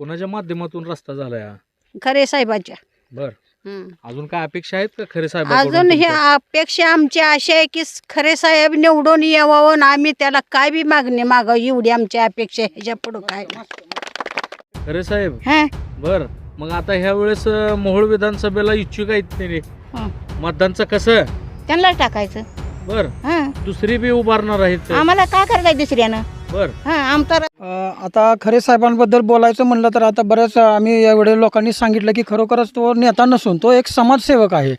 कोणाच्या माध्यमातून रस्ता झालाय हा खरे साहेबाच्या बर हं. अजून काय अपेक्षा आहेत का खरे साहेब अजून ही अपेक्षा आमची अशी आहे की खरे साहेब निवडून यावं आणि आम्ही त्याला काय बी मागणी मागावं एवढी आमची अपेक्षा आहे. ह्याच्या पुढं काय नाही. खरे साहेब हं? बर मग आता ह्या वेळेस अं, मोहोळ विधानसभेला इच्छुक आहेत ते हं. मतदानचं कसं त्यांना टाकायचं बर हं. दुसरी बी उभारणार आहेत आम्हाला काय करायचं दुसऱ्यानं बर. हं, आमचा अ, आता खरे साहेबांबद्दल बोलायचं म्हणलं तर आता बऱ्याच आम्ही यावेळी लोकांनी सांगितलं की खरोखरच तो नेता नसून तो एक समाजसेवक आहे.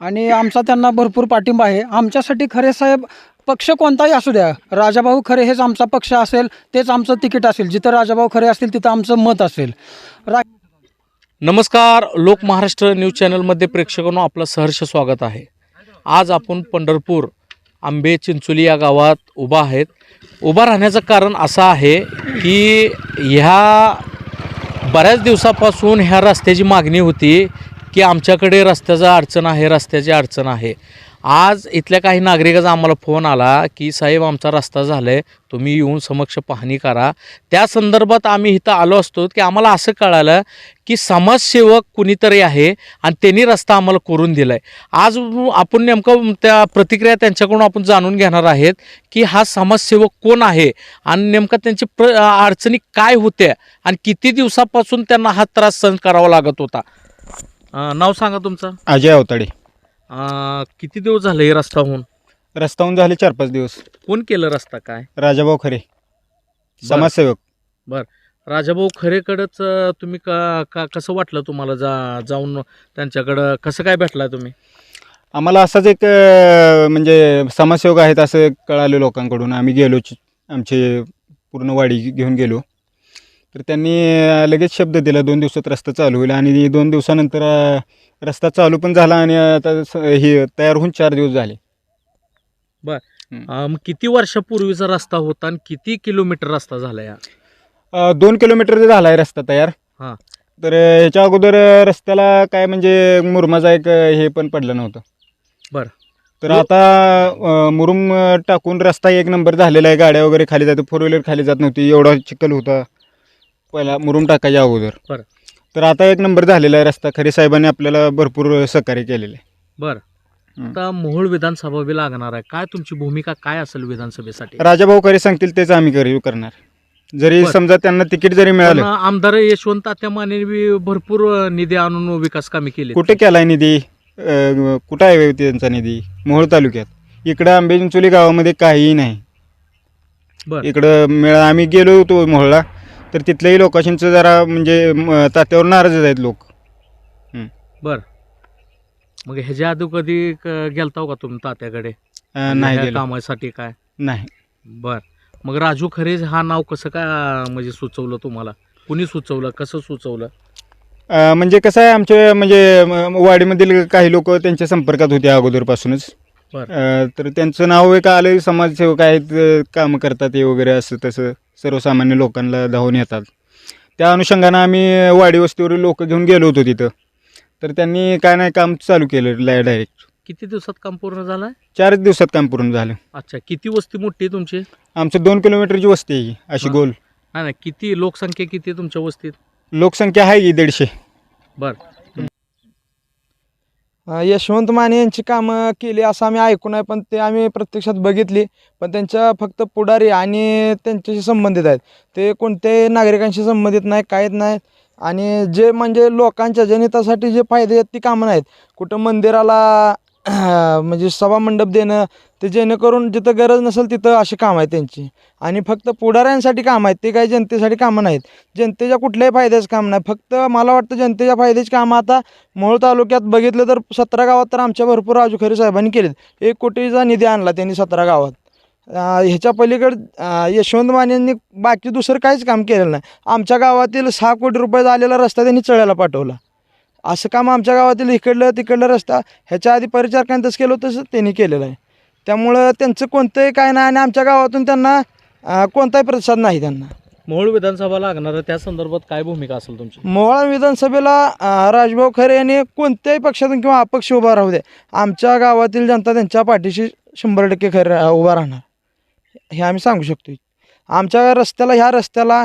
आणि आमचा त्यांना भरपूर पाठिंबा आहे. आमच्यासाठी खरे साहेब पक्ष कोणताही असू द्या राजाभाऊ खरे हेच आमचा पक्ष असेल तेच आमचं तिकीट असेल. जिथं राजाभाऊ खरे असतील तिथं आमचं मत असेल. रा नमस्कार लोक महाराष्ट्र न्यूज चॅनलमध्ये प्रेक्षकांनो आपलं सहर्ष स्वागत आहे. आज आपण पंढरपूर आंबे चिंचोली या गावात उभा आहेत. उभा राहण्याचं कारण असं आहे की ह्या बऱ्याच दिवसापासून ह्या रस्त्याची मागणी होती की आमच्याकडे रस्त्याचं अडचण आहे रस्त्याची अडचण आहे. आज इथल्या काही नागरिकाचा आम्हाला फोन आला की साहेब आमचा रस्ता झाला आहे तुम्ही येऊन समक्ष पाहणी करा. त्या संदर्भात आम्ही इथं आलो असतो की आम्हाला असं कळालं की समाजसेवक कुणीतरी आहे आणि त्यांनी रस्ता आम्हाला करून दिला आहे आज आपण नेमकं त्या प्रतिक्रिया त्यांच्याकडून आपण जाणून घेणार आहेत की हा समाजसेवक कोण आहे आणि नेमका त्यांची प्र अडचणी काय होत्या आणि किती दिवसापासून त्यांना हा त्रास सहन करावा लागत होता. नाव सांगा तुमचं. अजय अवताडे. किती दिवस झाले हे रस्ता होऊन रस्ताहून झाले चार पाच दिवस. कोण केलं रस्ता काय? राजाभाऊ खरे समाजसेवक. राजाभाऊ खरेकडंच अं, तुम्ही का का कसं वाटलं तुम्हाला जा जाऊन त्यांच्याकडं? कसं काय भेटला तुम्ही? आम्हाला असाच एक अं, म्हणजे समाजसेवक आहेत असं कळालं लोकांकडून. आम्ही गेलो आमचे पूर्ण वाडी घेऊन गेलो. तर त्यांनी लगेच शब्द दिला दोन दिवसात रस्ता चालू होईल. आणि दोन दिवसानंतर रस्ता चालू पण झाला आणि आता हे तयार होऊन चार दिवस झाले. अं, मग किती वर्षापूर्वीचा रस्ता होता आणि किती किलोमीटर रस्ता झाला या? दोन किलोमीटर झाला आहे रस्ता तयार. हां. तर ह्याच्या अगोदर रस्त्याला काय म्हणजे मुरुमाचा एक हे पण पडलं नव्हतं. बरं. तर आता मुरुम टाकून रस्ता एक नंबर झालेला आहे. गाड्या वगैरे खाली जाते फोर व्हीलर खाली जात नव्हती. एवढा चिखल होता. पहिला मुरुम टाकायच्या अगोदर. बरं. तर आता एक नंबर झालेला आहे रस्ता. खरे साहेबांनी आपल्याला भरपूर सहकार्य केलेलं. आहे बर. हं. आता मोहोळ विधानसभा बी लागणार आहे. काय तुमची भूमिका काय असेल विधानसभेसाठी? राजाभाऊ खरे सांगतील तेच आम्ही करू करणार. जरी बरं. समजा त्यांना तिकीट जरी पण मिळालं आमदार यशवंत तात्या माने बी भरपूर अं, निधी आणून विकास कामे केली कुठे केलाय निधी? अ, कुठं आहे त्यांचा निधी? मोहोळ तालुक्यात. इकडं आंबेचिंचोली गावामध्ये काहीही नाही. बर. इकडं मेळा आम्ही गेलो होतो मोहोळला. तर तिथल्याही लोकांचं जरा म्हणजे म, तात्यावर नाराजच आहेत लोक. बर. मग ह्याच्या आधी कधी क- गेलता हो का तुम्ही तात्याकडे? अ, नाही ह्या गेलो. कामासाठी काय? नाही. बर. मग राजू खरे हा नाव कसं काय अं, म्हणजे सुचवलं तुम्हाला? कुणी सुचवलं? कसं सुचवलं? अ, म्हणजे कसं आहे आमच्या म्हणजे म, वाडीमधील काही लोक त्यांच्या संपर्कात होते अगोदरपासूनच. अ, तर त्यांचं नाव एक आलं समाजसेवक आहेत अ, कामं करतात हे वगैरे असं तसं सर्वसामान्य लोकांना धावून येतात. त्या अनुषंगानं आम्ही वाडी वस्तीवरील लोक घेऊन गेलो होतो तिथं. तर त्यांनी काय नाही काम चालू केलं डायरेक्ट किती दिवसात काम पूर्ण झालंय चारच दिवसात काम पूर्ण झालं. अच्छा किती वस्ती मोठी आहे तुमची? आमचं दोन किलोमीटरची वस्ती आहे ही, अशी हा. गोल. नाही नाही किती लोकसंख्या किती आहे तुमच्या वस्तीत? लोकसंख्या आहे की दीडशे. बर. यशवंत माने यांची कामं केली असं आम्ही ऐकून आहे पण ते आम्ही प्रत्यक्षात बघितली. पण त्यांच्या फक्त पुढारी आणि त्यांच्याशी संबंधित आहेत. ते कोणत्याही नागरिकांशी संबंधित नाही काहीच नाहीत आणि जे म्हणजे लोकांच्या जनहितासाठी जे फायदे आहेत ती कामं नाहीत. कुठं मंदिराला म्हणजे सभामंडप देणं ते जेणेकरून जिथं गरज नसेल तिथं अशी कामं आहेत त्यांची. आणि फक्त पुढाऱ्यांसाठी कामं आहेत ते काही जनतेसाठी कामं नाहीत. जनतेच्या कुठल्याही फायद्याचं काम नाही. फक्त मला वाटतं जनतेच्या फायद्याची कामं आता मोहोळ तालुक्यात बघितलं तर सतरा गावात तर आमच्या भरपूर राजू खरे साहेबांनी केलेत. एक कोटीचा निधी आणला त्यांनी सतरा गावात. ह्याच्या पलीकडं यशवंत मानेंनी बाकी दुसरं काहीच काम केलेलं नाही. आमच्या गावातील सहा कोटी रुपये आलेला रस्ता त्यांनी चढायला पाठवला. असं काम आमच्या गावातील इकडलं तिकडलं रस्ता ह्याच्या आधी परिचारकांनी तसं केलं होतं तसं त्यांनी केलेलं आहे. त्यामुळं त्यांचं कोणतंही काय नाही आणि आमच्या गावातून त्यांना कोणताही प्रतिसाद नाही त्यांना. मोहोळ विधानसभा लागणार त्या संदर्भात काय भूमिका असेल तुमची? मोहोळा विधानसभेला राजभाऊ खरे यांनी कोणत्याही पक्षातून किंवा अपक्ष उभा राहू दे. आमच्या गावातील जनता त्यांच्या पाठीशी शंभर टक्के खरं उभा राहणार. हे आम्ही सांगू शकतो आमच्या रस्त्याला ह्या रस्त्याला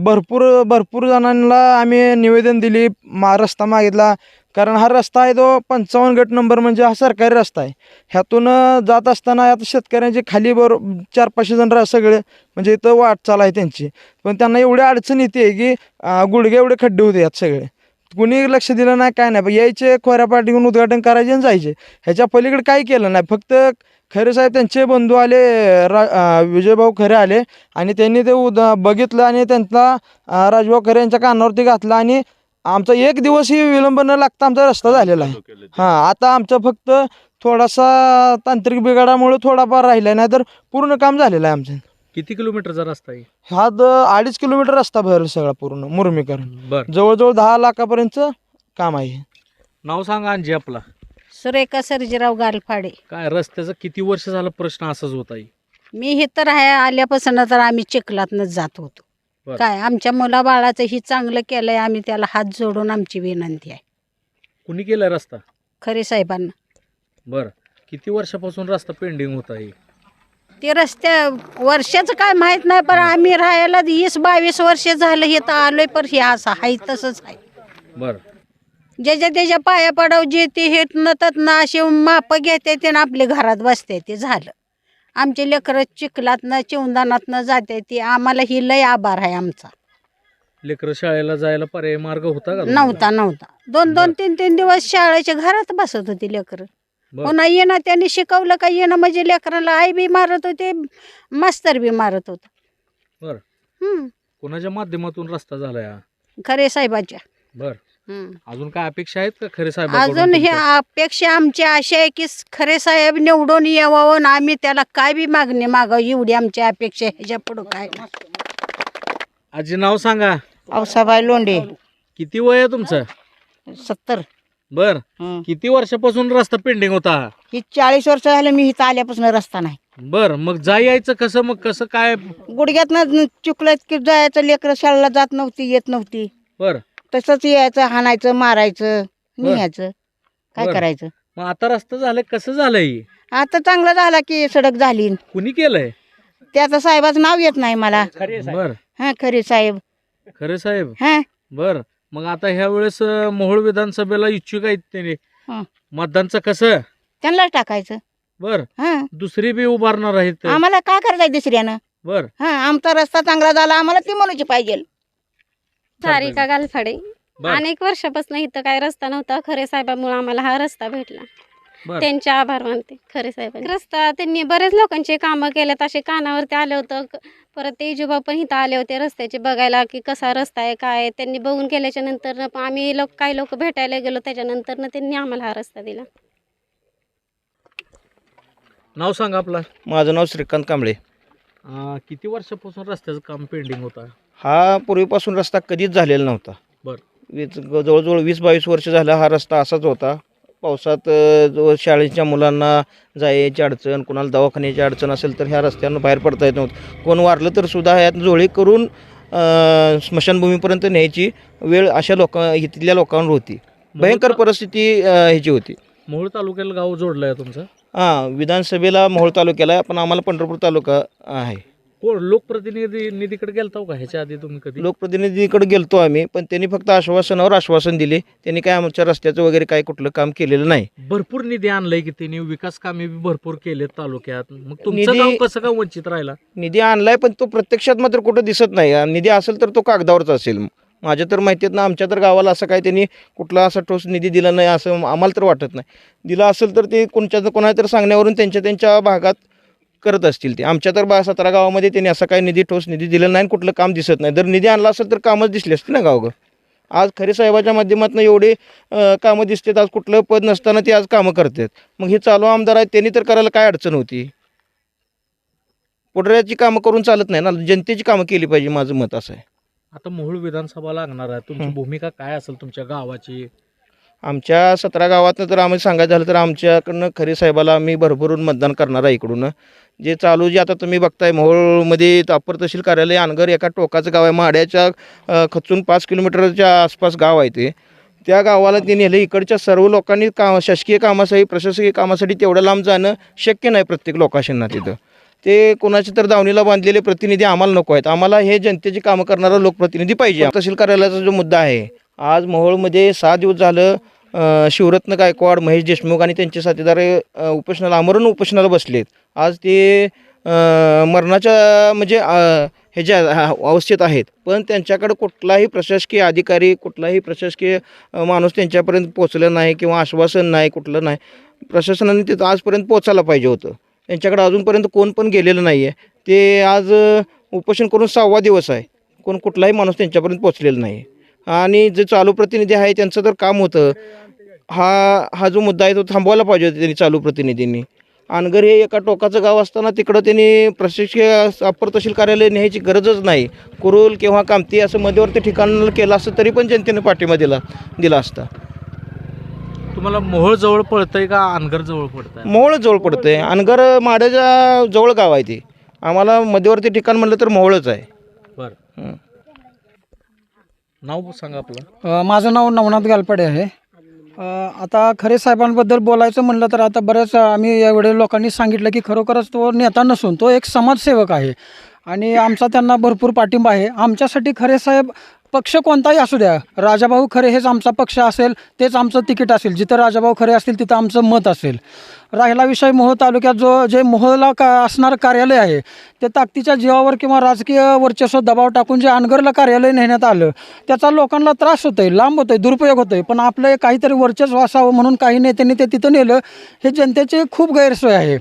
भरपूर भरपूर जणांना आम्ही निवेदन दिली मा रस्ता मागितला. कारण हा रस्ता आहे तो पंचावन्न गट नंबर म्हणजे हा सरकारी रस्ता आहे. ह्यातून जात असताना आता शेतकऱ्यांचे खाली बरो चार पाचशे जण रा- सगळे. म्हणजे इथं वाटचाल आहे त्यांची. पण त्यांना एवढी अडचण येते की गुडघे एवढे खड्डे होते यात सगळे. कुणी लक्ष दिलं नाही काय नाही. यायचे खोऱ्या घेऊन उद्घाटन करायचे आणि जायचे. ह्याच्या पलीकडे काही केलं नाही. फक्त खरे साहेब त्यांचे बंधू आले रा विजयभाऊ खरे आले आणि त्यांनी ते उद बघितलं आणि त्यांचा राजभाऊ खरे यांच्या कानावरती घातला आणि आमचा एक दिवसही विलंब न लागता आमचा रस्ता झालेला आहे. हां आता आमचं फक्त थोडासा तांत्रिक बिघाडामुळे थोडाफार राहिला नाही तर पूर्ण काम झालेलं आहे आमचं. किती किलोमीटरचा रस्ता आहे? हा अडीच किलोमीटर रस्ता भरेल सगळा पूर्ण मुरमीकरण. बर. जवळजवळ दहा लाखापर्यंत काम आहे. नाव सांगा अंजी आपला. सुरेखा सर्जीराव गालफाडे. काय रस्त्याचा किती वर्ष झालं प्रश्न असाच होत आहे? मी हे तर आहे आल्यापासून तर आम्ही चिखलातनंच जात होतो. बरं. काय आमच्या मुलाबाळाचं ही चांगलं केलंय आम्ही त्याला हात जोडून आमची विनंती आहे. कुणी केलाय रस्ता? खरे साहेबांना. बर. किती वर्षापासून रस्ता पेंडिंग होत आहे? ते रस्त्या वर्षाचं काय माहीत नाही पण आम्ही राहायला वीस बावीस वर्ष झालं हे तर आलोय पण हे असं आहे तसंच आहे. बर. ज्याच्या त्याच्या पाया पडाव जे ते हे नतात ना असे माप घेते ते ना आपल्या घरात बसते ते झालं आमचे लेकरं चिखलातनं चिवदानातनं जाते ते आम्हाला ही लय आभार आहे आमचा लेकरं शाळेला जायला पर्याय मार्ग होता का? नव्हता नव्हता दोन दोन. तीन तीन दिवस शाळेच्या घरात बसत होती लेकरं बरं. पुन्हा येणं त्यांनी शिकवलं का येणं म्हणजे लेकराला आई बी मारत होते मास्तर बी मारत होत बरं. हम्म कोणाच्या माध्यमातून रस्ता झालाय खरे साहेबाच्या बर. अजून काय अपेक्षा आहेत का खरे साहेब अजून हे अपेक्षा आमची अशी आहे की खरे साहेब निवडून यावं आणि आम्ही त्याला काय बी मागणी मागावं एवढी आमची अपेक्षा आहे. ह्याच्या पुढं काय नाही. आजी नाव सांगा. औसाबाई लोंढे. किती वय आहे तुमचं? सत्तर. बर. किती वर्षापासून रस्ता पेंडिंग होता? हा? ही चाळीस वर्ष झालं मी इथं आल्यापासून रस्ता नाही. बर मग जा यायचं कसं मग कसं काय? गुडघ्यातनं चुकलं की जायचं लेकरं शाळेला जात नव्हती येत नव्हती. बर. तसंच यायचं हाणायचं मारायचं बरं. निघायचं. काय बरं. करायचं? मग आता रस्ता झालाय कसं झालंय? आता चांगलं झाला की सडक झाली. कुणी केलंय? त्याचं साहेबाचं नाव येत नाही मला. बर. हा खरे साहेब. खरे साहेब? हा. बर. मग आता ह्या वेळेस अं, मोहोळ विधानसभेला इच्छुक आहेत त्याने. हं. मतदानचं कसं? त्यांनाच टाकायचं. बर. हा. दुसरी बी उभारणार आहेत. आम्हाला काय करायचं दुसऱ्यानं? बर. हा आमचा रस्ता चांगला झाला आम्हाला ती म्हणूची पाहिजे. सारिका गालफाडे. बर. अनेक वर्षापासून इथं काय रस्ता नव्हता. खरे साहेबामुळे आम्हाला हा रस्ता भेटला. बर. त्यांचे आभार मानते. खरे साहेबांचे. रस्ता त्यांनी बरेच लोकांचे कामं केलेत. असे कानावरती आले होतं. क- परत ते इजोबा पण इथं आले होते रस्त्याचे बघायला की कसा रस्ता आहे काय आहे. त्यांनी बघून केल्याच्यानंतर आम्ही लोक काही लोक भेटायला गेलो. त्याच्यानंतर त्यांनी आम्हाला हा रस्ता दिला. नाव सांगा आपला. माझं नाव श्रीकांत कांबळे. अं, किती वर्षापासून रस्त्याचं काम पेंडिंग होता? हा पूर्वीपासून रस्ता कधीच झालेला नव्हता. बर. वीस जवळजवळ वीस बावीस वर्ष झाला हा रस्ता असाच होता. पावसात अ, जो शाळेच्या मुलांना जायची अडचण कोणाला दवाखान्याची अडचण असेल तर ह्या रस्त्यानं बाहेर पडता येत नव्हतं. कोण वारलं तर सुद्धा ह्यात जोळी करून अ, स्मशानभूमीपर्यंत न्यायची वेळ अशा लोकां इथल्या लोकांवर होती. भयंकर परिस्थिती अ, ह्याची होती. मोहोळ तालुक्याला गाव जोडलंय तुमचं? हां विधानसभेला मोहोळ तालुक्याला आहे, पण आम्हाला पंढरपूर तालुका आहे. कोण लोकप्रतिनिधी निधीकडे गेलता का? ह्याच्या आधी तुम्ही कधी? लोकप्रतिनिधीकडे गेलतो आम्ही पण त्यांनी फक्त आश्वासनावर आश्वासन दिले. त्यांनी काय आमच्या रस्त्याचं वगैरे काय कुठलं काम केलेलं नाही. भरपूर निधी आणलाय की त्यांनी विकास कामे बी भरपूर केलेत तालुक्यात. मग तुमचं निधी- गाव कसं काय वंचित राहिला? निधी आणलाय पण तो प्रत्यक्षात मात्र कुठं दिसत नाही. आणि निधी असेल तर तो कागदावरच असेल. माझ्या तर माहितीत ना आमच्या तर गावाला असं काय त्यांनी कुठला असा ठोस निधी दिला नाही असं आम्हाला तर वाटत नाही. दिला असेल तर ते कोणच्या कोणाच्या तर सांगण्यावरून त्यांच्या त्यांच्या भागात करत असतील ते. आमच्या तर बा सतरा गावामध्ये त्यांनी असं काही निधी ठोस निधी दिला नाही कुठलं काम दिसत नाही. जर निधी आणला असेल तर कामच दिसली असते ना गावगं आज खरे साहेबाच्या माध्यमातून एवढे कामं दिसतात. आज कुठलं पद नसताना ते आज कामं करतात. मग हे चालू आमदार आहेत त्यांनी तर करायला काय अडचण होती? पुढऱ्याची कामं करून चालत नाही ना. जनतेची कामं केली पाहिजे माझं मत असं आहे. आता मोहोळ विधानसभा लागणार आहे. तुमची. भूमिका काय असेल तुमच्या गावाची? आमच्या सतरा गावातनं जर आम्ही सांगायचं झालं तर आमच्याकडनं खरे साहेबाला आम्ही भरभरून मतदान करणार आहे इकडून. जे चालू जे आता तुम्ही बघताय मोहोळमध्ये अप्पर तहसील कार्यालय अनगर एका टोकाचं गाव आहे. माड्याच्या खचून पाच किलोमीटरच्या आसपास गाव आहे ते. त्या गावाला ते नेलं. इकडच्या सर्व लोकांनी का शासकीय कामासाठी प्रशासकीय कामासाठी तेवढं लांब जाणं शक्य नाही प्रत्येक लोकाशांना तिथं. ते कोणाच्या तर दावणीला बांधलेले प्रतिनिधी आम्हाला नको आहेत. आम्हाला हे जनतेची कामं करणारा लोकप्रतिनिधी पाहिजे. तहसील कार्यालयाचा जो मुद्दा आहे आज मोहोळमध्ये सहा दिवस झालं शिवरत्न गायकवाड महेश देशमुख आणि त्यांचे साथीदार उपोषणाला आमरण उपोषणाला बसलेत. आज ते मरणाच्या म्हणजे ह्याच्या हा- अवस्थेत आहेत. पण त्यांच्याकडे कुठलाही प्रशासकीय अधिकारी कुठलाही प्रशासकीय माणूस त्यांच्यापर्यंत पोचला नाही किंवा आश्वासन नाही कुठलं नाही. प्रशासनाने तिथं आजपर्यंत पोचायला पाहिजे होतं. त्यांच्याकडे अजूनपर्यंत कोण पण गेलेलं नाही आहे ते आज उपोषण करून सहावा दिवस आहे. कोण कुठलाही माणूस त्यांच्यापर्यंत पोचलेला नाही आणि जे चालू प्रतिनिधी आहे त्यांचं तर काम होतं. हा हा जो मुद्दा आहे तो थांबवायला पाहिजे होता त्यांनी चालू प्रतिनिधींनी. अनगर हे एका टोकाचं गाव असताना तिकडं त्यांनी प्रशासकीय अप्पर तहसील कार्यालय न्यायची गरजच नाही. कुरुल किंवा कामती असं मध्यवर्ती ठिकाण केलं असतं तरी पण जनतेने पाठिंबा दिला दिला असता. तुम्हाला मोहोळ जवळ पडतंय का अनगर जवळ पडतंय? मोहोळ जवळ पडतंय. अनगर माड्याच्या जवळ गाव आहे ते. आम्हाला मध्यवर्ती ठिकाण म्हणलं तर मोहोळच आहे. बरं. नाव सांगा आपलं. अ, माझं नाव नवनाथ गालपाडे आहे. अ, आता खरे साहेबांबद्दल बोलायचं म्हणलं तर आता बऱ्याच आम्ही एवढे लोकांनी सांगितलं की खरोखरच तो नेता नसून तो एक समाजसेवक आहे. आणि आमचा त्यांना भरपूर पाठिंबा आहे. आमच्यासाठी खरे साहेब पक्ष कोणताही असू द्या. राजाभाऊ खरे हेच आमचा पक्ष असेल तेच आमचं तिकीट असेल. जिथं राजाभाऊ खरे असतील तिथं आमचं मत असेल. राहिला विषय मोहोळ तालुक्यात जो जे मोहोळला का असणारं कार्यालय आहे ते ताकदीच्या जीवावर किंवा राजकीय वर्चस्व दबाव टाकून जे अनगरला कार्यालय नेण्यात आलं त्याचा लोकांना त्रास होतोय लांब होतोय दुरुपयोग होतोय. पण आपलं काहीतरी वर्चस्व असावं म्हणून काही नेत्यांनी ते तिथं नेलं हे जनतेची खूप गैरसोय आहे.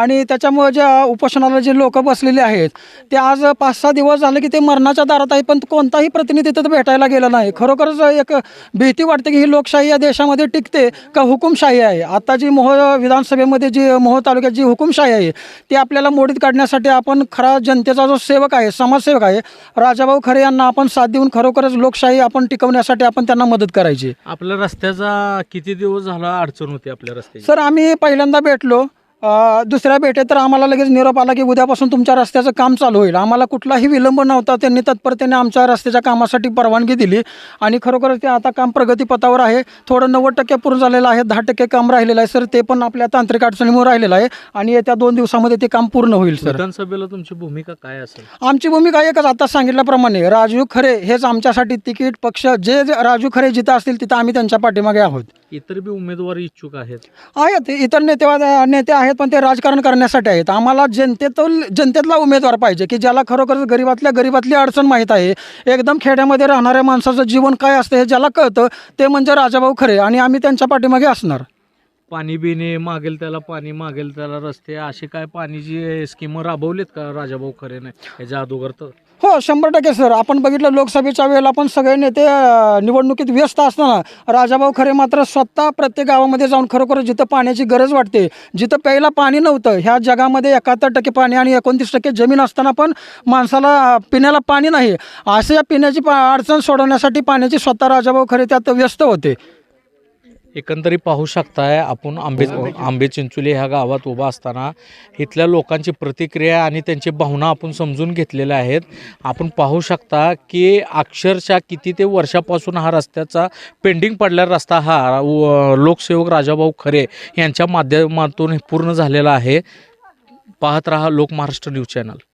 आणि त्याच्यामुळे ज्या उपोषणाला जे लोक बसलेले आहेत ते आज पाच सहा दिवस झाले की ते मरणाच्या दारात आहे पण कोणताही प्रतिनिधी तिथं भेटायला गेला नाही. खरोखरच एक भीती वाटते की ही लोकशाही या देशामध्ये टिकते का हुकुमशाही आहे? आता जी मोहोळ विधानसभेमध्ये जी मोहोळ तालुक्यात जी हुकुमशाही आहे ती आपल्याला मोडीत काढण्यासाठी आपण खरा जनतेचा जो सेवक आहे समाजसेवक आहे राजाभाऊ खरे यांना आपण साथ देऊन खरोखरच लोकशाही आपण टिकवण्यासाठी आपण त्यांना मदत करायची. आपल्या रस्त्याचा किती दिवस झाला अडचण होती आपल्या रस्त्याची? सर आम्ही पहिल्यांदा भेटलो. दुसऱ्या भेटेत तर आम्हाला लगेच निरोप आला की उद्यापासून तुमच्या रस्त्याचं काम चालू होईल. आम्हाला कुठलाही विलंब नव्हता त्यांनी तत्परतेने आमच्या रस्त्याच्या कामासाठी परवानगी दिली. आणि खरोखरच ते आता काम प्रगतीपथावर आहे. थोडं नव्वद टक्के पूर्ण झालेलं आहे दहा टक्के काम राहिलेलं आहे सर. ते पण आपल्या तांत्रिक अडचणीमुळे राहिलेलं आहे. आणि येत्या दोन दिवसामध्ये ते काम पूर्ण होईल सर. विधानसभेला तुमची भूमिका काय असेल? आमची भूमिका एकच आता सांगितल्याप्रमाणे राजू खरे हेच आमच्यासाठी तिकीट पक्ष जे जे राजू खरे जिथं असतील तिथं आम्ही त्यांच्या पाठीमागे आहोत. इतर बी उमेदवार इच्छुक आहेत. आहेत. इतर नेते नेते आहेत पण ते राजकारण करण्यासाठी आहेत. आम्हाला जनतेतून जनतेतला उमेदवार पाहिजे की ज्याला खरोखर गरीबातल्या गरीबातली अडचण माहीत आहे. एकदम खेड्यामध्ये राहणाऱ्या माणसाचं जीवन काय असतं हे ज्याला कळतं ते म्हणजे राजाभाऊ खरे आणि आम्ही त्यांच्या पाठीमागे असणार. पाणी बिणे मागेल त्याला पाणी मागेल त्याला रस्ते असे काय पाणीची स्कीम राबवलीत का राजाभाऊ खरेने? ह्याच्या अगोदर तर हो शंभर टक्के सर. आपण बघितलं लोकसभेच्या वेळेला पण सगळे नेते निवडणुकीत व्यस्त असताना राजाभाऊ खरे मात्र स्वतः प्रत्येक गावामध्ये जाऊन खरोखर जिथं पाण्याची गरज वाटते जिथं प्यायला पाणी नव्हतं ह्या जगामध्ये एकाहत्तर टक्के पाणी आणि एकोणतीस टक्के जमीन असताना पण माणसाला पिण्याला पाणी नाही. असे या पिण्याची पा अडचण सोडवण्यासाठी पाण्याची स्वतः राजाभाऊ खरे त्यात व्यस्त होते. एकंदरीत पाहू शकताय आपण आंबे आंबे चिंचोली ह्या गावात उभा असताना इथल्या लोकांची प्रतिक्रिया आणि त्यांची भावना आपण समजून घेतलेल्या आहेत. आपण पाहू शकता की अक्षरशः किती ते वर्षापासून हा रस्त्याचा पेंडिंग पडलेला रस्ता हा व- लोकसेवक राजाभाऊ खरे यांच्या माध्यमातून पूर्ण झालेला आहे. पाहत रहा लोक महाराष्ट्र न्यूज चॅनल.